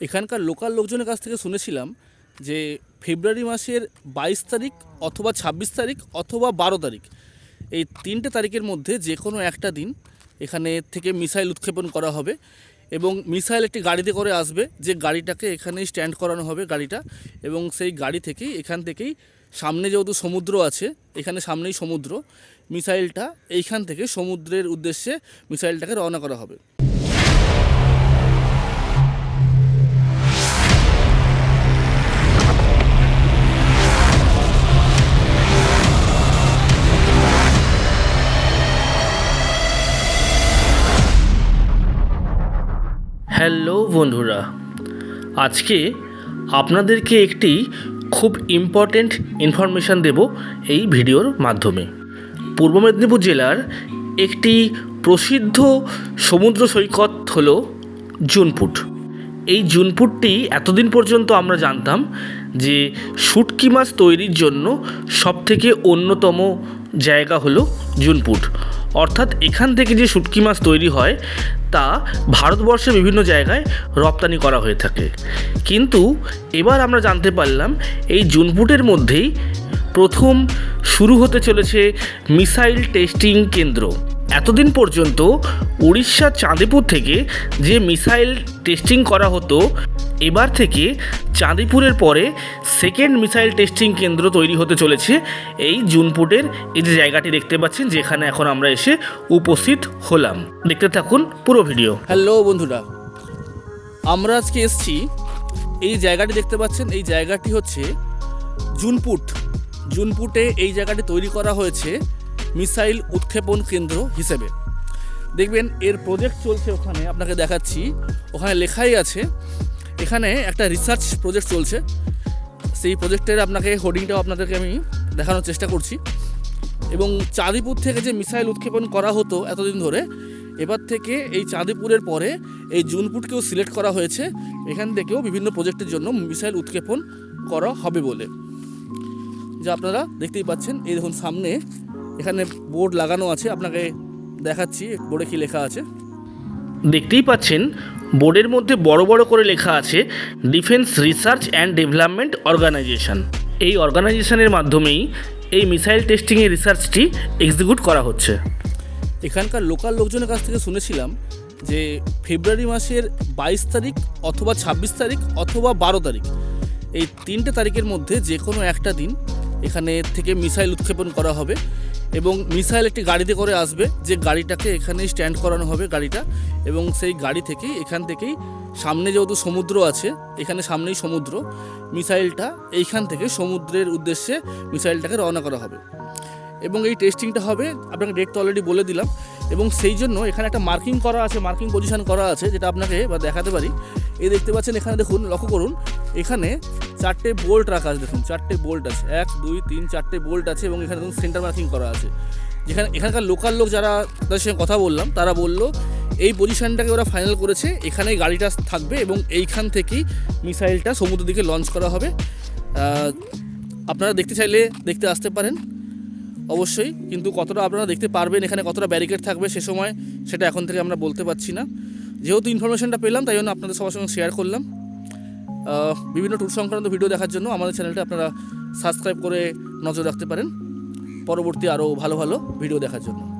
এখানকার লোকাল লোকজনের কাছ থেকে শুনেছিলাম যে ফেব্রুয়ারি মাসের বাইশ তারিখ অথবা ছাব্বিশ তারিখ অথবা বারো তারিখ, এই তিনটে তারিখের মধ্যে যে কোনো একটা দিন এখানে থেকে মিসাইল উৎক্ষেপণ করা হবে এবং মিসাইল একটি গাড়িতে করে আসবে, যে গাড়িটাকে এখানেই স্ট্যান্ড করানো হবে গাড়িটা এবং সেই গাড়ি থেকেই, এখান থেকেই সামনে যেহেতু সমুদ্র আছে, এখানে সামনেই সমুদ্র, মিসাইলটা এইখান থেকে সমুদ্রের উদ্দেশ্যে মিসাইলটাকে রওনা করা হবে। হ্যালো বন্ধুরা, আজকে আপনাদেরকে একটি খুব ইম্পর্ট্যান্ট ইনফরমেশান দেব এই ভিডিওর মাধ্যমে। পূর্ব মেদিনীপুর জেলার একটি প্রসিদ্ধ সমুদ্র সৈকত হল জুনপুট। এই জুনপুটটি এতদিন পর্যন্ত আমরা জানতাম যে শুটকি মাছ তৈরির জন্য সবথেকে অন্যতম জায়গা হলো জুনপুট। অর্থাৎ এখান থেকে যে শুটকি মাছ তৈরি হয়, তা ভারতবর্ষের বিভিন্ন জায়গায় রপ্তানি করা হয়ে থাকে। কিন্তু এবার আমরা জানতে পারলাম, এই জুনপুটের মধ্যেই প্রথম শুরু হতে চলেছে মিসাইল টেস্টিং কেন্দ্র। এতদিন পর্যন্ত উড়িষ্যার চাঁদিপুর থেকে যে মিসাইল টেস্টিং করা হতো, এবার থেকে চাঁদিপুরের পরে সেকেন্ড মিসাইল টেস্টিং কেন্দ্র তৈরি হতে চলেছে। এই জুনপুটের এই যে জায়গাটি দেখতে পাচ্ছেন, যেখানে এখন আমরা এসে উপস্থিত হলাম। দেখতে থাকুন পুরো ভিডিও। হ্যালো বন্ধুরা, আমরা আজকে এসছি এই জায়গাটি দেখতে পাচ্ছেন, এই জায়গাটি হচ্ছে জুনপুট। জুনপুটে এই জায়গাটি তৈরি করা হয়েছে। মিসাইল উৎক্ষেপণ কেন্দ্র হিসেবে। দেখবেন, এর প্রজেক্ট চলছে ওখানে, আপনাকে দেখাচ্ছি। ওখানে লেখাই আছে, এখানে একটা রিসার্চ প্রজেক্ট চলছে। সেই প্রজেক্টের আপনাকে হোর্ডিংটাও আপনাদেরকে আমি দেখানোর চেষ্টা করছি। এবং চাঁদিপুর থেকে যে মিসাইল উৎক্ষেপণ করা হতো এতদিন ধরে, এবার থেকে এই চাঁদিপুরের পরে এই জুনপুটকেও সিলেক্ট করা হয়েছে। এখান থেকেও বিভিন্ন প্রজেক্টের জন্য মিসাইল উৎক্ষেপণ করা হবে বলে। যা আপনারা দেখতেই পাচ্ছেন, এই দেখুন সামনে এখানে বোর্ড লাগানো আছে আপনাকে দেখাচ্ছি বোর্ডে কি লেখা আছে। দেখতেই পাচ্ছেন বোর্ডের মধ্যে বড় বড় করে লেখা আছে defence research and development organisation. এই অর্গানাইজেশনের মাধ্যমেই এই মিসাইল টেস্টিংয়ের রিসার্চটি এক্সিকিউট করা হচ্ছে। এখানকার লোকাল লোকজনের কাছ থেকে শুনেছিলাম যে ফেব্রুয়ারি মাসের বাইশ তারিখ অথবা ছাব্বিশ তারিখ অথবা বারো তারিখ এই তিনটে তারিখের মধ্যে যে কোনো একটা দিন এখানে থেকে মিসাইল উৎক্ষেপণ করা হবে। এবং মিসাইল একটি গাড়িতে করে আসবে, যে গাড়িটাকে এখানে স্ট্যান্ড করানো হবে গাড়িটা, এবং সেই গাড়ি থেকেই, এখান থেকেই সামনে যেহেতু সমুদ্র আছে, এখানে সামনেই সমুদ্র, মিসাইলটা এইখান থেকে সমুদ্রের উদ্দেশ্যে মিসাইলটাকে রওনা করা হবে। এবং এই টেস্টিংটা হবে, আপনাকে ডেট তো অলরেডি বলে দিলাম, এবং সেই জন্য এখানে একটা মার্কিং করা আছে মার্কিং পজিশন করা আছে, যেটা আপনাকে বা দেখাতে পারি। এই দেখতে পাচ্ছেন, এখানে দেখুন, লক্ষ্য করুন, এখানে চারটে বোল্ট রাখা আছে, দেখুন, চারটে বোল্ট আছে। এক, দুই, তিন, চারটে বোল্ট আছে এবং এখানে দেখুন সেন্টার মার্কিং করা আছে। যেখানে এখানকার লোকাল লোক যারা, তাদের সঙ্গে কথা বললাম, তারা বলল, এই পজিশনটাকে ওরা ফাইনাল করেছে, এখানেই গাড়িটা থাকবে এবং এইখান থেকেই মিসাইলটা সমুদ্র দিকে লঞ্চ করা হবে। আপনারা দেখতে চাইলে দেখতে আসতে পারেন, অবশ্যই। কিন্তু কতটা আপনারা দেখতে পারবেন, এখানে কতটা ব্যারিকেড থাকবে সে সময়, সেটা এখন থেকে আমরা বলতে পারছি না। যেহেতু ইনফরমেশনটা পেলাম, তাই জন্য আপনাদের সবার সঙ্গে শেয়ার করলাম। বিভিন্ন ট্যুর সংক্রান্ত ভিডিও দেখার জন্য আমাদের চ্যানেলটা আপনারা সাবস্ক্রাইব করে নজর রাখতে পারেন। পরবর্তী আরও ভালো ভালো ভিডিও দেখার জন্য।